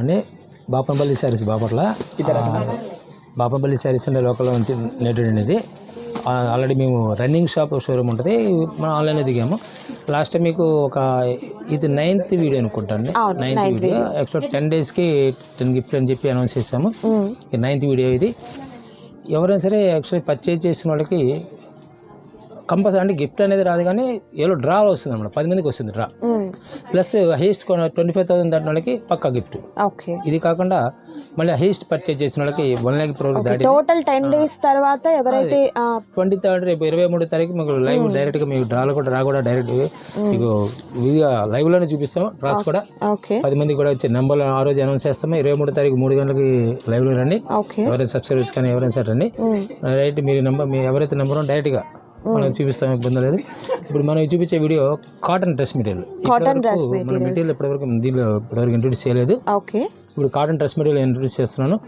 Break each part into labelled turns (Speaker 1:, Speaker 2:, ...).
Speaker 1: అండి బాపనపల్లి శారీస్ బాపట్ల. బాపనపల్లి శారీస్ అనే లోకల్లో నుంచి నేటెడ్ అనేది. ఆల్రెడీ మేము రన్నింగ్ షాప్ షోరూమ్ ఉంటుంది. మనం ఆన్లైన్లో దిగాము. లాస్ట్ టైం మీకు ఒక ఇది నైన్త్ వీడియో అనుకుంటాను నైన్త్ వీడియో. యాక్చువల్ టెన్ డేస్కి టెన్ గిఫ్ట్ అని చెప్పి అనౌన్స్ చేసాము ఈ నైన్త్ వీడియో ఇది. ఎవరైనా సరే యాక్చువల్లీ పర్చేజ్ చేసిన వాళ్ళకి కంపల్సరీ అంటే గిఫ్ట్ అనేది రాదు కానీ ఏదో డ్రా వస్తుంది అన్నమాట. పది మందికి వస్తుంది draw. Plus highest twenty five thousand దాటిన వాళ్ళకి పక్కా గిఫ్ట్.
Speaker 2: ఓకే.
Speaker 1: ఇది కాకుండా మళ్ళీ హైయెస్ట్ పర్చేజ్ చేసిన వాళ్ళకి వన్ ల్యాక్ ప్రో దాటి
Speaker 2: టోటల్ టెన్ డేస్ తర్వాత ఎవరైతే
Speaker 1: ట్వంటీ థర్డ్ రేపు ఇరవై మూడో తారీఖు మీకు లైవ్ డైరెక్ట్గా మీకు డ్రాలు కూడా డ్రా కూడా డైరెక్ట్ మీకు విడిగా లైవ్లోనే చూపిస్తాం డ్రాస్ కూడా. పది మంది కూడా వచ్చే నెంబర్ ఆ రోజు అనౌన్స్ చేస్తాము. ఇరవై మూడో తారీఖు మూడు గంటలకి లైవ్లో రండి.
Speaker 2: ఓకే.
Speaker 1: ఎవరైనా సబ్స్క్రైబర్స్ కానీ ఎవరైనా సరే రండి. రైట్ మీరు నెంబర్ మీ ఎవరైతే నెంబర్ డైరెక్ట్గా మనం చూపిస్తాం ఇబ్బంది లేదు. ఇప్పుడు మనం చూపించే video cotton dress material
Speaker 2: cotton dress
Speaker 1: మన మెటీరియల్ ఇప్పటివరకు దీనిలో ఇప్పటివరకు ఇంట్రొడ్యూస్ చేయలేదు.
Speaker 2: ఓకే.
Speaker 1: ఇప్పుడు కాటన్ డ్రెస్ మెటీరియల్ ఇంట్రొడ్యూస్ చేస్తున్నాను.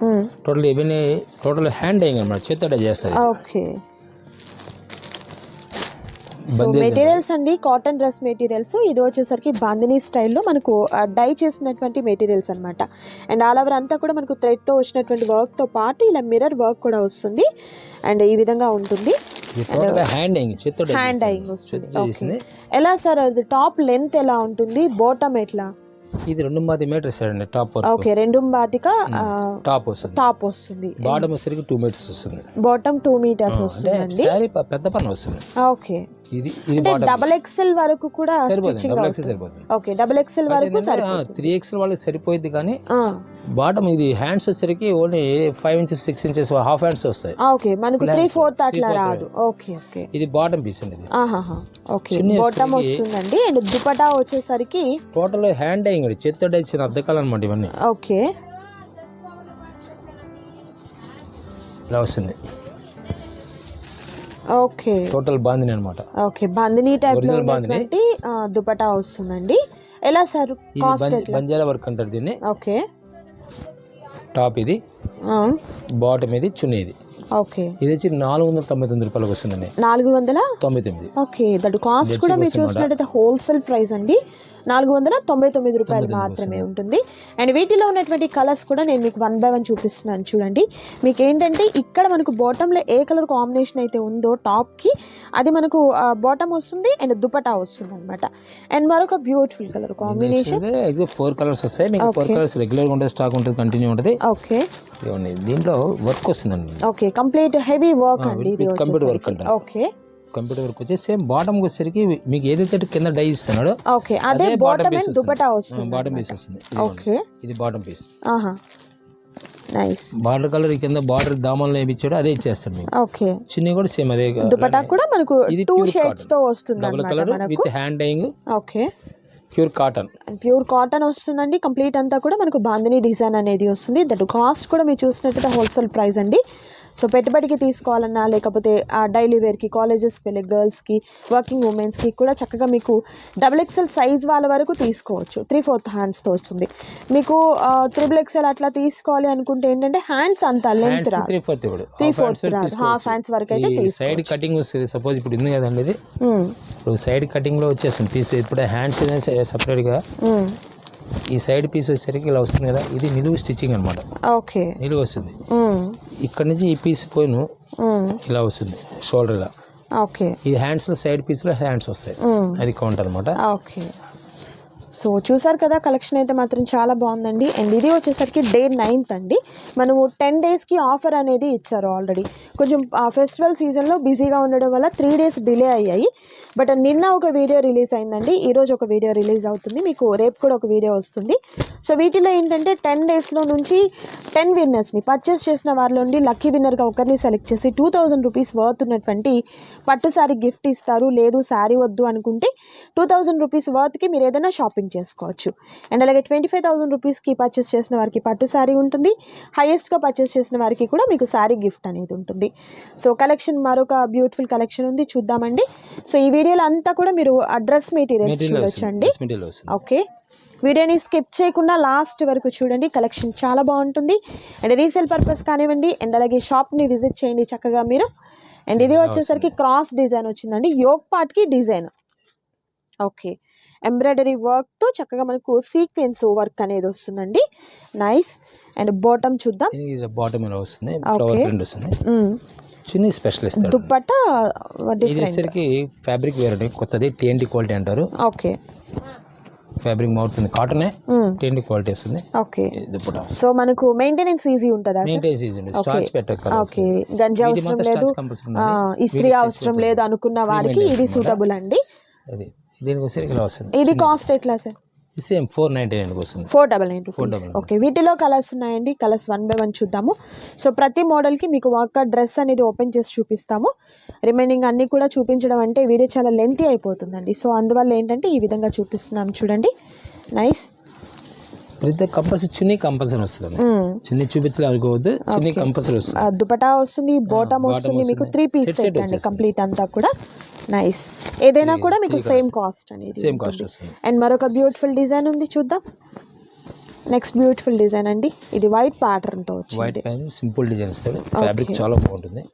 Speaker 1: టోటల్ ఇవన్నీ టోటల్ హ్యాండ్ అయ్యింగ్ అనమాట చేతితో చేస్తారు.
Speaker 2: ఓకే. సో మెటీరియల్స్ అండి కాటన్ డ్రెస్ మెటీరియల్స్ ఇది వచ్చేసరికి బాందినీ స్టైల్లో మనకు డై చేసినటువంటి మెటీరియల్స్ అన్నమాట. అండ్ ఆల్ ఓవర్ అంతా కూడా మనకు థ్రెడ్తో వచ్చినటువంటి వర్క్తో పాటు ఇలా మిర్రర్ వర్క్ కూడా వస్తుంది. అండ్ ఈ విధంగా ఉంటుంది.
Speaker 1: హ్యాండ్
Speaker 2: హ్యాండ్ డైయింగ్ వస్తుంది. ఎలా సార్ అది టాప్ లెంత్ ఎలా ఉంటుంది? బాటమ్ ఎట్లా?
Speaker 1: ఇది రెండు మాది మీటర్స్ అండి టాప్
Speaker 2: ఓకే రెండు బాతిక
Speaker 1: టాప్ వస్తుంది.
Speaker 2: టాప్ వస్తుంది.
Speaker 1: బాటమ్ వచ్చేసరికి టూ మీటర్స్ వస్తుంది.
Speaker 2: బాటమ్ టూ మీటర్స్ వస్తుందండి.
Speaker 1: శారీ పెద్ద పని వస్తుంది.
Speaker 2: ఓకే
Speaker 1: ఇది ఇది
Speaker 2: డబల్ ఎక్సెల్ వరకు కూడా
Speaker 1: సరిపోతుంది డబుల్ ఎక్స్ సరిపోతుంది.
Speaker 2: ఓకే డబల్ ఎక్సెల్ వరకు
Speaker 1: త్రీ ఎక్స్ వాళ్ళకి సరిపోయింది కానీ బాటమ్ ఇది హ్యాండ్స్ వచ్చేసరికి only five inches six inches half hands వస్తాయి.
Speaker 2: ఓకే మనకు త్రీ ఫోర్త్ అట్లా రాదు. ఓకే ఓకే
Speaker 1: ఇది బాటమ్ పీస్ అండి
Speaker 2: ఓకే బాటమ్ వస్తుందండి. అండ్ దుపటా వచ్చేసరికి
Speaker 1: టోటల్ హ్యాండ్ అయ్యింగ్ చేతితో ఇచ్చిన అద్దకాలు అనమాట ఇవన్నీ.
Speaker 2: ఓకే
Speaker 1: ఇలా వస్తుంది.
Speaker 2: ఓకే.
Speaker 1: టోటల్ బాందిని అనమాట
Speaker 2: ఓకే బందినీ
Speaker 1: టైప్లో.
Speaker 2: ఉన్నటువంటి దుపటా వస్తుందండి. ఎలా సార్? కాస్ట్
Speaker 1: బంజారా వర్క్ అంటారు దీన్ని.
Speaker 2: ఓకే.
Speaker 1: టాప్ ఇది. బాటమ్ ఇది చున్నీ ఇది.
Speaker 2: ఓకే.
Speaker 1: ఇది వచ్చి నాలుగు వందల తొంభై తొమ్మిది రూపాయలకు వస్తుందండి.
Speaker 2: నాలుగు వందల?
Speaker 1: తొంభై తొమ్మిది.
Speaker 2: ఓకే దట్ కాస్ట్ కూడా మీరు చూసినట్టయితే హోల్సేల్ ప్రైస్ అండి. నాలుగు వందల తొంభై తొమ్మిది రూపాయలు మాత్రమే ఉంటుంది. అండ్ వీటిలో ఉన్నటువంటి కలర్స్ కూడా నేను మీకు వన్ బై వన్ చూపిస్తున్నాను చూడండి. మీకు ఏంటంటే ఇక్కడ మనకు బాటంలో ఏ కలర్ కాంబినేషన్ అయితే ఉందో టాప్కి అది మనకు బాటమ్ వస్తుంది అండ్ దుపటా వస్తుంది అనమాట అండ్ మరొక beautiful colour combination
Speaker 1: four colours వస్తాయి. మీకు ఫోర్ కలర్స్ రెగ్యులర్గా ఉంటుంది స్టాక్ ఉంటుంది కంటిన్యూ ఉంటుంది.
Speaker 2: ఓకే
Speaker 1: దీంట్లో వర్క్ వస్తుందండి.
Speaker 2: ఓకే కంప్లీట్ హెవీ వర్క్ అండి
Speaker 1: కంప్యూటర్ వర్క్ అంటారు.
Speaker 2: ఓకే
Speaker 1: కంప్యూటర్ వర్క్ వచ్చేసి సేమ్ బాటమ్ వచ్చేసరికి మీకు ఏదైతే కింద డై ఇస్తున్నాడో
Speaker 2: ఓకే అదే బాటమ్ అండ్ దుపటా వస్తుంది.
Speaker 1: బాటమ్ పీస్ వస్తుంది. ఇది
Speaker 2: ఓకే.
Speaker 1: ఇది బాటమ్ పీస్
Speaker 2: ఆహా. నైస్
Speaker 1: బార్డర్ కలర్ కింద బార్డర్ దామాల్లో ఏమి ఇచ్చాడో అదే ఇచ్చేస్తాడు మీకు.
Speaker 2: ఓకే.
Speaker 1: చిన్ని కూడా సేమ్ అదే
Speaker 2: దుపట్టా కూడా మనకు
Speaker 1: ఇది
Speaker 2: టూ షేడ్స్తో వస్తుంది
Speaker 1: double colour with hand dyeing
Speaker 2: okay.
Speaker 1: Pure cotton
Speaker 2: pure cotton వస్తుందండి. కంప్లీట్ అంతా కూడా మనకు బాందిని డిజైన్ అనేది వస్తుంది. దట్ కాస్ట్ కూడా మీరు చూసినట్టయితే హోల్సేల్ ప్రైస్ అండి. సో పెట్టుబడికి తీసుకోవాలన్నా లేకపోతే డైలీ వేర్కి కాలేజెస్ వెళ్ళే గర్ల్స్కి వర్కింగ్ ఉమెన్స్కి కూడా చక్కగా మీకు డబుల్ ఎక్సెల్ సైజ్ వాళ్ళ వరకు తీసుకోవచ్చు. త్రీ ఫోర్త్ హ్యాండ్స్తో వస్తుంది. మీకు త్రిబుల్ ఎక్సెల్ అట్లా తీసుకోవాలి అనుకుంటే ఏంటంటే హ్యాండ్స్ అంత length
Speaker 1: three fourth
Speaker 2: three fourth రాదు. హాఫ్ హ్యాండ్స్ వరకు అయితే
Speaker 1: ఈ సైడ్ కటింగ్ వస్తుంది సపోజ్ ఇప్పుడు ఉంది కదండి ఇది. ఇప్పుడు సైడ్ కటింగ్లో వచ్చేస్తుంది. పీస్ ఇప్పుడు హ్యాండ్స్ సపరేట్గా
Speaker 2: మ్మ్.
Speaker 1: ఈ సైడ్ పీస్ వచ్చేసరికి ఇలా వస్తుంది కదా. ఇది నిలువు స్టిచ్చింగ్ అనమాట
Speaker 2: ఓకే.
Speaker 1: నిలువు వస్తుంది. ఇక్కడ నుంచి ఈ పీస్ పోయిన. ఇలా వస్తుంది షోల్డర్ ఇలా
Speaker 2: ఓకే.
Speaker 1: ఈ హ్యాండ్స్లో సైడ్ పీస్లో హ్యాండ్స్ వస్తాయి. అది కౌంట్ అనమాట
Speaker 2: ఓకే. సో చూసారు కదా కలెక్షన్ అయితే మాత్రం చాలా బాగుందండి. అండ్ ఇది వచ్చేసరికి డే నైన్త్ అండి. మనము టెన్ డేస్కి ఆఫర్ అనేది ఇచ్చారు ఆల్రెడీ కొంచెం ఫెస్టివల్ సీజన్లో బిజీగా ఉండడం వల్ల త్రీ డేస్ డిలే అయ్యాయి. బట్ నిన్న ఒక వీడియో రిలీజ్ అయిందండి. ఈరోజు ఒక వీడియో రిలీజ్ అవుతుంది. మీకు రేపు కూడా ఒక వీడియో వస్తుంది. సో వీటిలో ఏంటంటే టెన్ డేస్లో నుంచి టెన్ విన్నర్స్ని పర్చేస్ చేసిన వారిలో నుండి లక్కీ విన్నర్గా ఒకరిని సెలెక్ట్ చేసి టూ థౌజండ్ రూపీస్ వర్త్ ఉన్నటువంటి పట్టు శారీ గిఫ్ట్ ఇస్తారు. లేదు శారీ వద్దు అనుకుంటే టూ థౌజండ్ రూపీస్ వర్త్కి మీరు ఏదైనా షాపింగ్ చేసుకోవచ్చు. అండ్ అలాగే ట్వంటీ ఫైవ్ థౌసండ్ రూపీస్కి పర్చేస్ చేసిన వారికి పట్టు శారీ ఉంటుంది. హైయెస్ట్గా పర్చేస్ చేసిన వారికి కూడా మీకు శారీ గిఫ్ట్ అనేది ఉంటుంది. సో కలెక్షన్ మరొక బ్యూటిఫుల్ కలెక్షన్ ఉంది. చూద్దామండి. సో ఈ వీడియోలో అంతా కూడా మీరు అడ్రస్ మెటీరియల్స్
Speaker 1: మెటీరియల్
Speaker 2: చూడొచ్చండి. ఓకే. వీడియోని స్కిప్ చేయకుండా లాస్ట్ వరకు చూడండి. కలెక్షన్ చాలా బాగుంటుంది. అండ్ రీసేల్ పర్పస్ కానివ్వండి అండ్ అలాగే షాప్ని విజిట్ చేయండి చక్కగా మీరు. అండ్ ఇది వచ్చేసరికి క్రాస్ డిజైన్ వచ్చిందండి. యోగ్ పార్ట్కి డిజైన్ ఓకే. ఎంబ్రాయిడరీ వర్క్తో చక్కగా మనకు సీక్వెన్స్ వర్క్ అనేది వస్తుందండి. నైస్. అండ్ బాటమ్ చూద్దాం.
Speaker 1: బాటమ్ ఇలా వస్తుంది. ఫ్లవర్. ప్రింట్ వస్తుంది. చున్నీ స్పెషల్ ఇస్తాడు
Speaker 2: దుప్పట్టా
Speaker 1: ఇది
Speaker 2: డిఫరెంట్
Speaker 1: వచ్చేసరికి ఫ్యాబ్రిక్ వేరే కొత్తది టీఎన్టీ క్వాలిటీ అంటారు.
Speaker 2: ఓకే.
Speaker 1: ఫ్యాబ్రిక్ మారుతుంది. కాటనే. టీఎన్టీ క్వాలిటీ వస్తుంది.
Speaker 2: ఓకే.
Speaker 1: ఇది ఇప్పుడు
Speaker 2: సో మనకు మెయింటెనెన్స్ ఈజీ ఉంటుందా సార్?
Speaker 1: మెయింటైన్స్ ఈజీ స్టార్చ్ పెట్టక
Speaker 2: ఓకే. గంజి అవసరం లేదు. ఇస్త్రీ అవసరం లేదు అనుకున్న వారికి ఇది సూటబుల్ అండి.
Speaker 1: అది. దీనికి వచ్చేసరికి ఇలా వస్తుంది.
Speaker 2: ఇది కాస్ట్ ఎట్లా సార్?
Speaker 1: సేమ్ ఫోర్ నైన్టీ నైన్కి వస్తుంది.
Speaker 2: Four double nine
Speaker 1: double nine
Speaker 2: okay వీటిలో కలర్స్ ఉన్నాయండి. కలర్స్ వన్ బై వన్ చూద్దాము. సో ప్రతి మోడల్కి మీకు ఒక్క డ్రెస్ అనేది ఓపెన్ చేసి చూపిస్తాము. రిమైనింగ్ అన్నీ కూడా చూపించడం అంటే వీడియో చాలా లెంతీ అయిపోతుందండి. సో అందువల్ల ఏంటంటే ఈ విధంగా చూపిస్తున్నాం చూడండి. నైస్
Speaker 1: ప్రతి కంపల్సరీ చున్నీ కంపల్సరీ వస్తుంది చున్నీ చూపించాలి అనుకోవద్దు చున్నీ కంపల్సరీ వస్తుంది.
Speaker 2: దుపటా వస్తుంది బాటమ్ వస్తుంది మీకు. త్రీ పీస్ సెట్ అండి. కంప్లీట్ అంతా కూడా. నైస్ ఏదైనా కూడా మీకు సేమ్. కాస్ట్ అనేది
Speaker 1: సేమ్ కాస్ట్ వస్తుంది.
Speaker 2: అండ్ మరొక బ్యూటిఫుల్ డిజైన్ ఉంది చూద్దాం. నెక్స్ట్ బ్యూటిఫుల్ డిజైన్ అండి. ఇది వైట్ ప్యాటర్న్తో
Speaker 1: వైట్
Speaker 2: వచ్చింది.
Speaker 1: పైన సింపుల్ డిజైన్ ఇస్తాడు ఫ్యాబ్రిక్ చాలా బాగుంటుంది.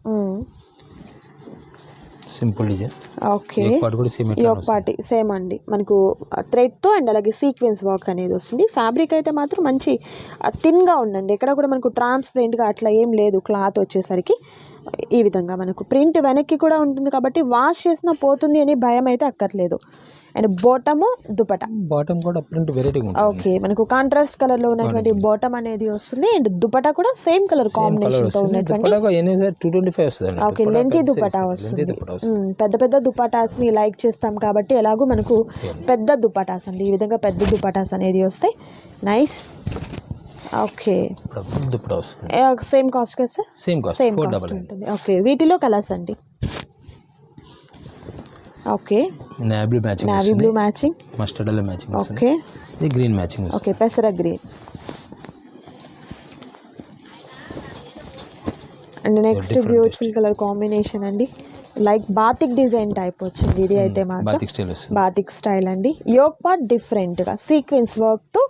Speaker 1: సింపుల్ డిజైన్
Speaker 2: ఓకే ఈ ఒక పార్టీ సేమ్ అండి. మనకు థ్రెడ్తో అండ్ అలాగే సీక్వెన్స్ వర్క్ అనేది వస్తుంది. ఫ్యాబ్రిక్ అయితే మాత్రం మంచి థిన్గా ఉందండి. ఎక్కడ కూడా మనకు ట్రాన్స్పరెంట్గా అట్లా ఏం లేదు. క్లాత్ వచ్చేసరికి. ఈ విధంగా మనకు ప్రింట్ వెనక్కి కూడా ఉంటుంది కాబట్టి వాష్ చేసినా పోతుంది అని భయం అయితే అక్కర్లేదు. And bottom dupatta.
Speaker 1: బాటమ్ కూడా ప్రింట్ ఉంటుంది.
Speaker 2: ఓకే మనకు కాంట్రాస్ట్ కలర్లో ఉన్నటువంటి బాటమ్ అనేది వస్తుంది. అండ్ దుపటా కూడా సేమ్ కలర్
Speaker 1: కాంబినేషన్తో
Speaker 2: ఉన్నటువంటి ఓకే లెంతీ దుపటా వస్తుంది. పెద్ద పెద్ద దుపటాస్ని లైక్ చేస్తాం కాబట్టి ఎలాగో మనకు పెద్ద దుపటాస్ అండి. ఈ విధంగా పెద్ద దుపటాస్ అనేది వస్తాయి. Nice okay.
Speaker 1: ఇప్పుడు వస్తుంది.
Speaker 2: సేమ్ కాస్ట్ కదా sir
Speaker 1: same cost
Speaker 2: same cost
Speaker 1: double
Speaker 2: ఉంటుంది. ఓకే. వీటిలో కలర్స్ అండి. Okay.
Speaker 1: Navy matching
Speaker 2: navy blue matching
Speaker 1: mustard yellow matching
Speaker 2: okay.
Speaker 1: ఇది గ్రీన్ మ్యాచింగ్
Speaker 2: ఓకే. పెసర green and next beautiful colour combination అండి. Like batik design type వచ్చింది. ఇది అయితే మాత్రం
Speaker 1: బాతిక్ స్టైల్ వస్తుంది.
Speaker 2: బాతిక్ స్టైల్ అండి. యోగ్ పార్ట్ డిఫరెంట్గా సీక్వెన్స్ వర్క్తో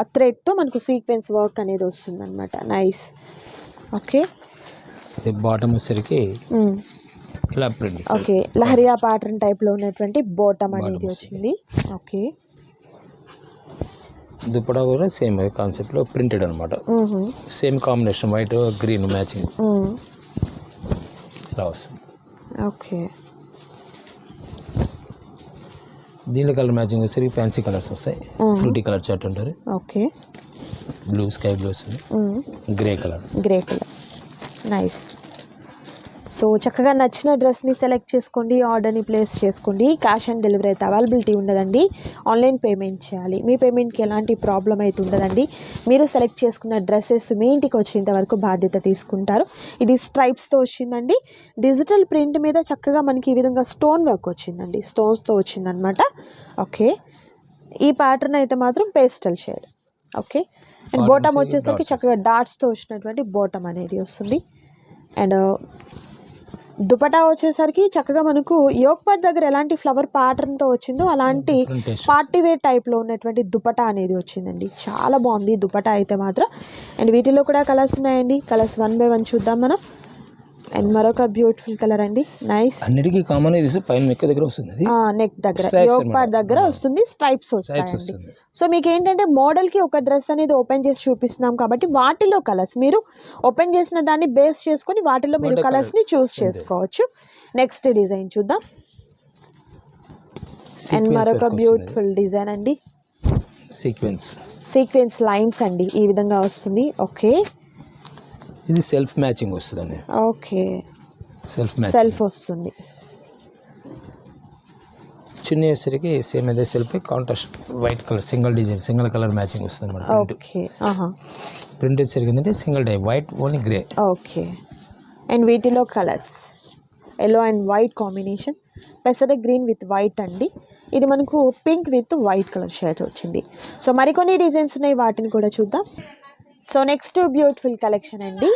Speaker 2: ఆ థ్రెడ్తో మనకు సీక్వెన్స్ వర్క్ అనేది వస్తుంది అనమాట నైస్ ఓకే
Speaker 1: బాటమ్ వచ్చేసరికి ఇలా ప్రింట్
Speaker 2: ఓకే లహరియా ప్యాటర్న్ టైప్లో ఉన్నటువంటి బోటమ్ అనేది వచ్చింది. ఓకే
Speaker 1: దుప్పటా కూడా సేమ్ కాన్సెప్ట్లో ప్రింటెడ్ అనమాట same combination white green matching ఇలా వస్తుంది.
Speaker 2: ఓకే
Speaker 1: దీనిలో కలర్ మ్యాచింగ్ వచ్చేసరికి ఫ్యాన్సీ కలర్స్ వస్తాయి. ఫ్రూటీ కలర్ చార్ట్ అంటారు.
Speaker 2: ఓకే.
Speaker 1: బ్లూ స్కై బ్లూ వస్తుంది. Grey colour.
Speaker 2: Grey colour. Nice so చక్కగా నచ్చిన డ్రెస్ని సెలెక్ట్ చేసుకోండి ఆర్డర్ని ప్లేస్ చేసుకోండి. క్యాష్ ఆన్ డెలివరీ అయితే అవైలబిలిటీ ఉండదండి. ఆన్లైన్ పేమెంట్ చేయాలి. మీ పేమెంట్కి ఎలాంటి ప్రాబ్లం అయితే ఉండదండి. మీరు సెలెక్ట్ చేసుకున్న డ్రెస్సెస్ మీ ఇంటికి వచ్చేంత వరకు బాధ్యత తీసుకుంటారు. ఇది స్ట్రైప్స్తో వచ్చిందండి. డిజిటల్ ప్రింట్ మీద చక్కగా మనకి ఈ విధంగా స్టోన్ వర్క్ వచ్చిందండి. స్టోన్స్తో వచ్చిందనమాట ఓకే. ఈ ప్యాటర్న్ అయితే మాత్రం pastel shade. Okay. And bottom వచ్చేసరికి చక్కగా డాట్స్తో వచ్చినటువంటి బోటమ్ అనేది వస్తుంది. అండ్ దుపటా వచ్చేసరికి చక్కగా మనకు యోగపాట్ దగ్గర ఎలాంటి ఫ్లవర్ ప్యాటర్న్తో వచ్చిందో అలాంటి. పార్టీ వేర్ టైప్లో ఉన్నటువంటి దుపటా అనేది వచ్చిందండి. చాలా బాగుంది దుపటా అయితే మాత్రం. అండ్ వీటిలో కూడా కలర్స్ ఉన్నాయండి. కలర్స్ వన్ బై వన్ చూద్దాం మనం. అండ్ మరొక బ్యూటిఫుల్ కలర్ అండి. నైస్
Speaker 1: అన్నిటికీ కామన్ ఇది పైన మెక్క దగ్గర వస్తుంది
Speaker 2: నెక్ దగ్గర. పార్ట్ దగ్గర. వస్తుంది స్ట్రైప్స్
Speaker 1: వస్తుంది.
Speaker 2: సో మీకు ఏంటంటే మోడల్కి ఒక డ్రెస్ అనేది ఓపెన్ చేసి చూపిస్తున్నాం కాబట్టి వాటిలో కలర్స్ మీరు ఓపెన్ చేసిన దాన్ని బేస్ చేసుకొని వాటిలో మీరు
Speaker 1: వాటి
Speaker 2: కలర్స్ని చూస్. చేసుకోవచ్చు. నెక్స్ట్ డిజైన్ చూద్దాం. అండ్ మరొక బ్యూటిఫుల్ డిజైన్ అండి.
Speaker 1: సీక్వెన్స్
Speaker 2: సీక్వెన్స్ లైన్స్ అండి. ఈ విధంగా వస్తుంది. ఓకే
Speaker 1: ఇది సెల్ఫ్ మ్యాచింగ్ వస్తుందండి.
Speaker 2: ఓకే.
Speaker 1: Self matching.
Speaker 2: సెల్ఫ్ వస్తుంది.
Speaker 1: చున్నీ వచ్చేసరికి సేమ్ అదే self contrast white colour single design single colour matching వస్తుంది అనమాట
Speaker 2: ఓకే ఆహా.
Speaker 1: ప్రింట్ వచ్చేసరికి ఏంటంటే single type white only grey.
Speaker 2: Okay. And వీటిలో colours yellow and white combination. పెసర గ్రీన్ విత్ వైట్ అండి. ఇది మనకు pink with white colour shirt వచ్చింది. సో మరికొన్ని డిజైన్స్ ఉన్నాయి వాటిని కూడా చూద్దాం. సో నెక్స్ట్ బ్యూటిఫుల్ కలెక్షన్ అండి.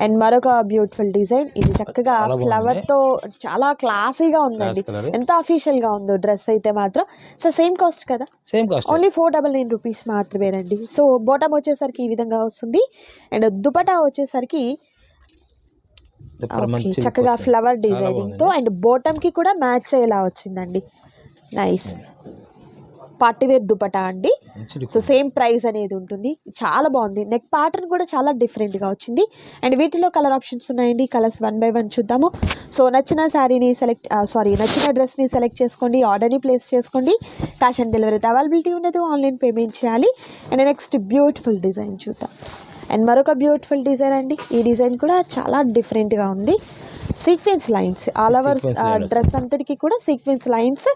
Speaker 2: అండ్ మరొక బ్యూటిఫుల్ డిజైన్ ఇది చక్కగా. ఫ్లవర్తో చాలా క్లాసీగా ఉందండి. ఎంత అఫీషియల్గా ఉందో డ్రెస్ అయితే మాత్రం. సో సేమ్ కాస్ట్ కదా?
Speaker 1: Same cost
Speaker 2: only four double nine rupees మాత్రమేనండి. సో బాటమ్ వచ్చేసరికి ఈ విధంగా వస్తుంది. అండ్ దుపటా వచ్చేసరికి చక్కగా ఫ్లవర్ డిజైనింగ్తో అండ్ బాటమ్కి కూడా మ్యాచ్ అయ్యేలా వచ్చిందండి. నైస్ పార్టీ వేర్ దుపటా అండి. సో సేమ్ ప్రైస్ అనేది ఉంటుంది. చాలా బాగుంది. నెక్ ప్యాటర్న్ కూడా చాలా డిఫరెంట్గా వచ్చింది. అండ్ వీటిలో కలర్ ఆప్షన్స్ ఉన్నాయండి. కలర్స్ వన్ బై వన్ చూద్దాము. సో నచ్చిన శారీని సెలెక్ట్ సారీ నచ్చిన డ్రెస్ని సెలెక్ట్ చేసుకోండి. ఆర్డర్ని ప్లేస్ చేసుకోండి. క్యాష్ ఆన్ డెలివరీ అవైలబిలిటీ ఉండదు ఆన్లైన్ పేమెంట్ చేయాలి. అండ్ నెక్స్ట్ బ్యూటిఫుల్ డిజైన్ చూద్దాం. అండ్ మరొక బ్యూటిఫుల్ డిజైన్ అండి. ఈ డిజైన్ కూడా చాలా డిఫరెంట్గా ఉంది. Sequence lines all over. Dress అంతటికి కూడా sequence lines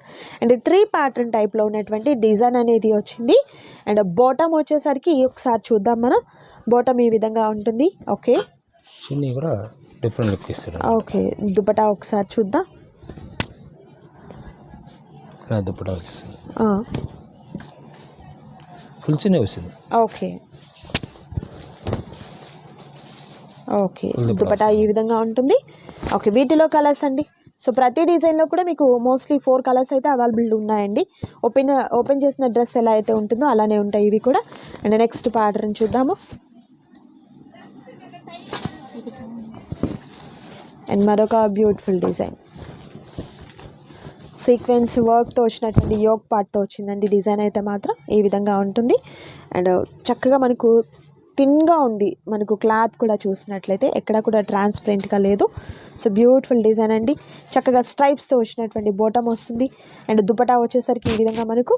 Speaker 2: and tree pattern టైప్లో ఉన్నటువంటి డిజైన్ అనేది వచ్చింది. అండ్ బాటమ్ వచ్చేసరికి ఒకసారి చూద్దాం మనం. బాటమ్ ఈ విధంగా ఉంటుంది. ఓకే
Speaker 1: చున్నీ కూడా డిఫరెంట్ లుక్ ఇస్తాడు
Speaker 2: ఓకే దుపటా ఒకసారి చూద్దాం. ఆ,
Speaker 1: ఫుల్ చున్నీ వస్తుంది.
Speaker 2: Okay okay. దుపటా ఈ విధంగా ఉంటుంది. ఓకే వీటిలో కలర్స్ అండి. సో ప్రతి డిజైన్లో కూడా మీకు మోస్ట్లీ ఫోర్ కలర్స్ అయితే అవైలబుల్ ఉన్నాయండి. ఓపెన్ ఓపెన్ చేసిన డ్రెస్ ఎలా అయితే ఉంటుందో అలానే ఉంటాయి ఇవి కూడా. అండ్ నెక్స్ట్ ప్యాటర్న్ చూద్దాము. అండ్ మరొక బ్యూటిఫుల్ డిజైన్ సీక్వెన్స్ వర్క్తో వచ్చినటువంటి యోగ్ పార్ట్తో వచ్చిందండి డిజైన్ అయితే మాత్రం. ఈ విధంగా ఉంటుంది. అండ్ చక్కగా మనకు థిన్గా ఉంది. మనకు క్లాత్ కూడా చూసినట్లయితే ఎక్కడ కూడా ట్రాన్స్పరెంట్గా లేదు. సో బ్యూటిఫుల్ డిజైన్ అండి. చక్కగా స్ట్రైప్స్తో వచ్చినటువంటి బోటమ్ వస్తుంది. అండ్ దుపటా వచ్చేసరికి ఈ విధంగా మనకు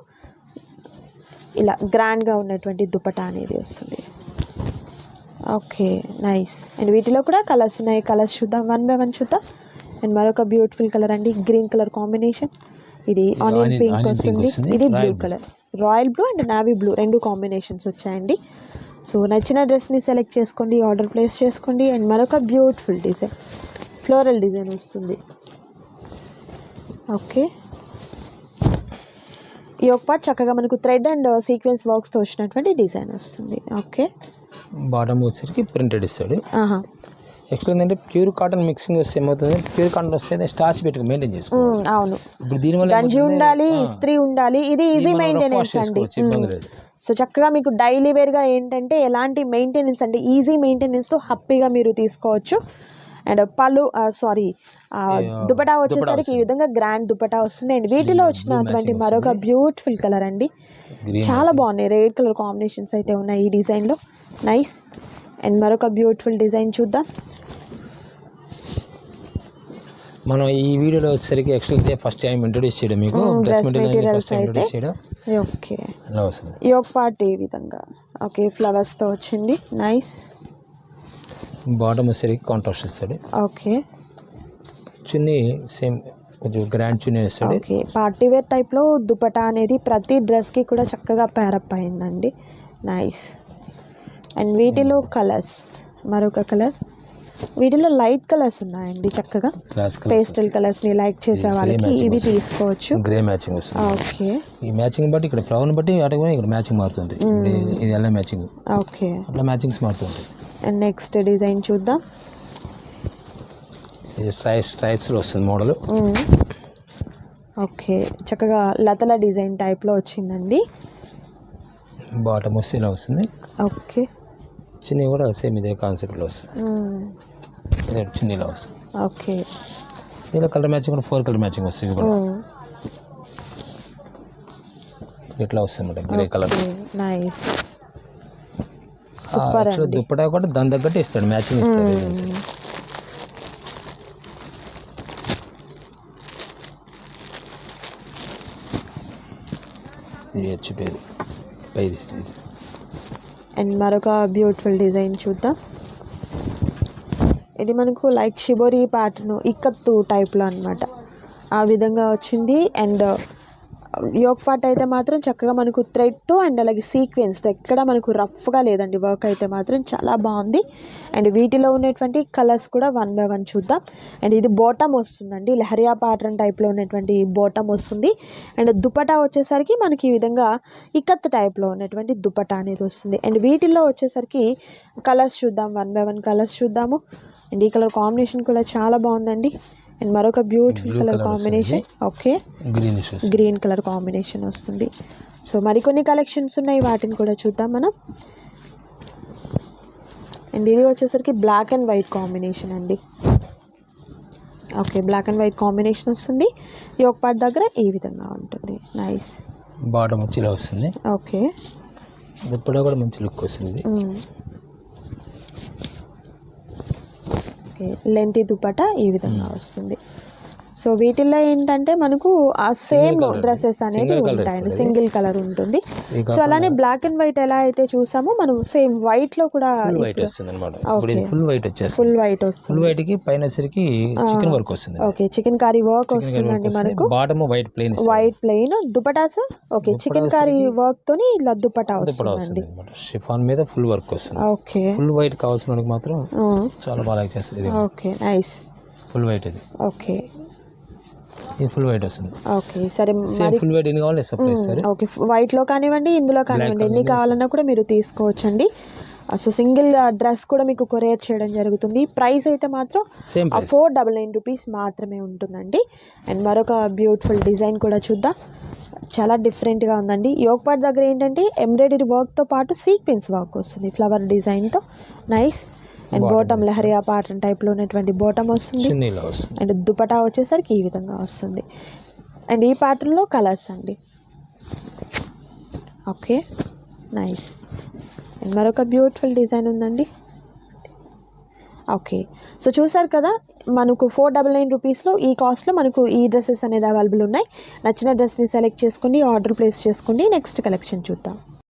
Speaker 2: ఇలా గ్రాండ్గా ఉన్నటువంటి దుపటా అనేది వస్తుంది. Okay nice. అండ్ వీటిలో కూడా కలర్స్ ఉన్నాయి. కలర్స్ చూద్దాం. వన్ బై వన్ చూద్దాం. అండ్ మరొక బ్యూటిఫుల్ కలర్ అండి. Green colour combination. ఇది ఆనియన్ పింక్ వస్తుంది. ఇది blue. Colour. Royal blue and navy blue రెండు కాంబినేషన్స్ వచ్చాయండి. సో నచ్చిన డ్రెస్ని సెలెక్ట్ చేసుకోండి ఆర్డర్ ప్లేస్ చేసుకోండి అండ్ మరొక బ్యూటిఫుల్ డిజైన్ ఫ్లోరల్ డిజైన్ వస్తుంది. ఓకే. ఈ ఒక పార్ట్ చక్కగా మనకు థ్రెడ్ అండ్ సీక్వెన్స్ వర్క్స్తో వచ్చినటువంటి డిజైన్ వస్తుంది. ఓకే.
Speaker 1: బాటమ్ వచ్చేసరికి ప్రింటెడ్ ఇస్తాడు. యాక్చువల్ ఏంటంటే ప్యూర్ కాటన్ మిక్సింగ్ వస్తే ఏమవుతుంది? ప్యూర్ కాటన్ వస్తే స్టార్చ్ పెట్టుకుని మెయింటైన్ చేసుకో
Speaker 2: ఉమ్, అవును.
Speaker 1: ఇప్పుడు దీనివల్ల
Speaker 2: గంజి? ఉండాలి ఇస్త్రీ ఉండాలి ఇది ఈజీ మెయింటెనెన్స్ అండి. సో చక్కగా మీకు డైలీ వేర్గా ఏంటంటే ఎలాంటి మెయింటెనెన్స్ అంటే ఈజీ మెయింటెనెన్స్తో హ్యాపీగా మీరు తీసుకోవచ్చు. అండ్ పళ్ళు సారీ దుపటా వచ్చేసరికి ఈ విధంగా గ్రాండ్ దుపటా వస్తుంది. అండ్ వీటిలో వచ్చినటువంటి మరొక బ్యూటిఫుల్ కలర్ అండి. చాలా బాగున్నాయి. రెడ్ కలర్ కాంబినేషన్స్ అయితే ఉన్నాయి ఈ డిజైన్లో నైస్ అండ్ మరొక బ్యూటిఫుల్ డిజైన్ చూద్దాం.
Speaker 1: మనం ఈ వీడియోలో వచ్చేసరికి యాక్చువల్ ఇదే ఫస్ట్ టైం ఇంట్రొడ్యూస్ చేయడం మీకు. Dress material first. ఇంట్రొడ్యూస్ చేయడం.
Speaker 2: ఓకే
Speaker 1: ఇలా వస్తుంది.
Speaker 2: ఈ ఒక పార్ట్ ఈ విధంగా ఓకే ఫ్లవర్స్తో వచ్చింది. నైస్
Speaker 1: బాటమ్ వచ్చేసరికి కాంట్రాస్ట్ ఇస్తాడు
Speaker 2: ఓకే
Speaker 1: చున్నీ సేమ్ కొంచెం గ్రాండ్ చున్నీ ఇస్తాడు
Speaker 2: ఓకే పార్టీ వేర్ టైప్లో దుపటా అనేది ప్రతి డ్రెస్కి కూడా చక్కగా పేరప్ అయిందండి. నైస్ అండ్ వీటిలో కలర్స్ మరొక కలర్ వీటిలో లైట్ కలర్స్ ఉన్నాయండి చక్కగా. పేస్టల్ కలర్స్ని లైక్ చేసే వాళ్ళకి ఇవి. తీసుకోవచ్చు.
Speaker 1: గ్రే మ్యాచింగ్ వస్తుంది.
Speaker 2: ఓకే
Speaker 1: ఈ మ్యాచింగ్ బట్టి ఇక్కడ ఫ్లవర్ని బట్టి అటు కూడా ఇక్కడ మ్యాచింగ్ మారుతుంది. ఇప్పుడు ఇది ఎలా మ్యాచింగ్
Speaker 2: ఓకే
Speaker 1: అట్లా మ్యాచింగ్స్ మారుతుంటాయి.
Speaker 2: అండ్ నెక్స్ట్ డిజైన్ చూద్దాం.
Speaker 1: ఇది స్ట్రైప్స్ స్ట్రైప్స్లో వస్తుంది మోడల్.
Speaker 2: ఓకే చక్కగా లతల డిజైన్ టైప్లో వచ్చిందండి.
Speaker 1: బాటమ్ వస్తే ఇలా వస్తుంది.
Speaker 2: ఓకే
Speaker 1: చిన్ని కూడా సేమ్ ఇదే కాన్సెప్ట్లో వస్తుంది ఇదే చిన్ని ఇలా వస్తుంది
Speaker 2: ఓకే.
Speaker 1: దీనిలో కలర్ మ్యాచింగ్ కూడా ఫోర్ కలర్ మ్యాచింగ్ వస్తుంది ఇవి కూడా. ఇట్లా వస్తుంది అన్నమాట grey colour.
Speaker 2: Nice.
Speaker 1: Actual dupatta కూడా దాని తగ్గట్టు ఇస్తాడు మ్యాచింగ్ ఇస్తాడు ఇది సిటీస్.
Speaker 2: అండ్ మరొక బ్యూటిఫుల్ డిజైన్ చూద్దాం. ఇది మనకు లైక్ షిబోరి ప్యాటర్న్ ఇక్కత్తు టైప్లో అనమాట ఆ విధంగా వచ్చింది. అండ్ యోగ్ పార్ట్ అయితే మాత్రం చక్కగా మనకు థ్రెడ్తో అండ్ అలాగే సీక్వెన్స్ ఎక్కడ మనకు రఫ్గా లేదండి. వర్క్ అయితే మాత్రం చాలా బాగుంది. అండ్ వీటిలో ఉన్నటువంటి కలర్స్ కూడా వన్ బై వన్ చూద్దాం. అండ్ ఇది బోటమ్ వస్తుందండి. లహరియా ప్యాటర్న్ టైప్లో ఉన్నటువంటి బోటమ్ వస్తుంది. అండ్ దుపటా వచ్చేసరికి మనకి ఈ విధంగా ఇకత్ టైప్లో ఉన్నటువంటి దుపటా అనేది వస్తుంది. అండ్ వీటిల్లో వచ్చేసరికి కలర్స్ చూద్దాం. వన్ బై వన్ కలర్స్ చూద్దాము. అండ్ ఈ కలర్ కాంబినేషన్ కూడా చాలా బాగుందండి. అండ్ మరొక beautiful colour combination okay
Speaker 1: green
Speaker 2: colour combination వస్తుంది. సో మరికొన్ని కలెక్షన్స్ ఉన్నాయి. వాటిని కూడా చూద్దాం మనం. అండ్ ఇది వచ్చేసరికి బ్లాక్ అండ్ వైట్ కాంబినేషన్ అండి. Okay black and white combination వస్తుంది. యోక్ పార్ట్ దగ్గర ఈ విధంగా ఉంటుంది. నైస్
Speaker 1: బాటమ్ వచ్చి ఇలా వస్తుంది.
Speaker 2: ఓకే
Speaker 1: దుప్పటా కూడా మంచి లుక్ వస్తుంది ఇది
Speaker 2: మ్మ్. ఓకే. లెంతీ దుపట్టా ఈ విధంగా వస్తుంది. సో వీటిల్లో ఏంటంటే మనకు ఆ సేమ్. డ్రెస్సెస్ అనేది ఉంటాయండి. సింగిల్ కలర్ ఉంటుంది. సో అలానే బ్లాక్ అండ్ వైట్ ఎలా అయితే చూసామో మనం సేమ్ వైట్లో కూడా
Speaker 1: ఫుల్ వైట్ వస్తుంది అనమాట ఫుల్ వైట్ వచ్చేస్తుంది.
Speaker 2: ఫుల్ వైట్ వస్తుంది.
Speaker 1: ఫుల్ వైట్కి పైన సరికి చికెన్ వర్క్ వస్తుంది.
Speaker 2: ఓకే చికెన్ కర్రీ వర్క్ వస్తుందండి మనకు.
Speaker 1: Bottom white plain
Speaker 2: white plain dupatta sir okay chikankari work తోని ఇలా దుపటా
Speaker 1: వస్తుంది షిఫాన్ మీద ఫుల్ వర్క్ వస్తుంది.
Speaker 2: ఓకే
Speaker 1: ఫుల్ వైట్ కావాల్సిన మాత్రం చాలా బాగా చేస్తుంది
Speaker 2: ఓకే నైస్
Speaker 1: ఫుల్ వైట్ ఇది.
Speaker 2: ఓకే
Speaker 1: ఇది ఫుల్ వైట్ వస్తుంది.
Speaker 2: ఓకే సరే
Speaker 1: సేమ్ ఫుల్ వైట్ ఎన్ని కావాలి సప్లై సార్.
Speaker 2: ఓకే వైట్లో కానివ్వండి ఇందులో కానివ్వండి ఎన్ని కావాలన్నా కూడా మీరు తీసుకోవచ్చండి. సో సింగిల్ డ్రెస్ కూడా మీకు కొరియర్ చేయడం జరుగుతుంది. ప్రైస్ అయితే మాత్రం ఫోర్ డబల్ నైన్ రూపీస్ మాత్రమే ఉంటుందండి. అండ్ మరొక బ్యూటిఫుల్ డిజైన్ కూడా చూద్దాం. చాలా డిఫరెంట్గా ఉందండి. యోగ్ పార్ట్ దగ్గర ఏంటంటే ఎంబ్రాయిడరీ వర్క్తో పాటు సీక్వెన్స్ వర్క్ వస్తుంది ఫ్లవర్ డిజైన్తో. Nice. And bottom lahariya pattern టైప్లో ఉన్నటువంటి బోటమ్ వస్తుంది
Speaker 1: చిన్న ఇలా వస్తుంది.
Speaker 2: అండ్ దుపటా వచ్చేసరికి ఈ విధంగా వస్తుంది. అండ్ ఈ ప్యాటర్న్లో కలర్స్ అండి. ఓకే నైస్ అండ్ మరొక బ్యూటిఫుల్ డిజైన్ ఉందండి. ఓకే సో చూసారు కదా మనకు ఫోర్ డబల్ నైన్ రూపీస్లో ఈ కాస్ట్లో మనకు ఈ డ్రెస్సెస్ అనేది అవైలబుల్ ఉన్నాయి. నచ్చిన డ్రెస్ని సెలెక్ట్ చేసుకోండి ఆర్డర్ ప్లేస్ చేసుకోండి నెక్స్ట్ కలెక్షన్ చూద్దాం.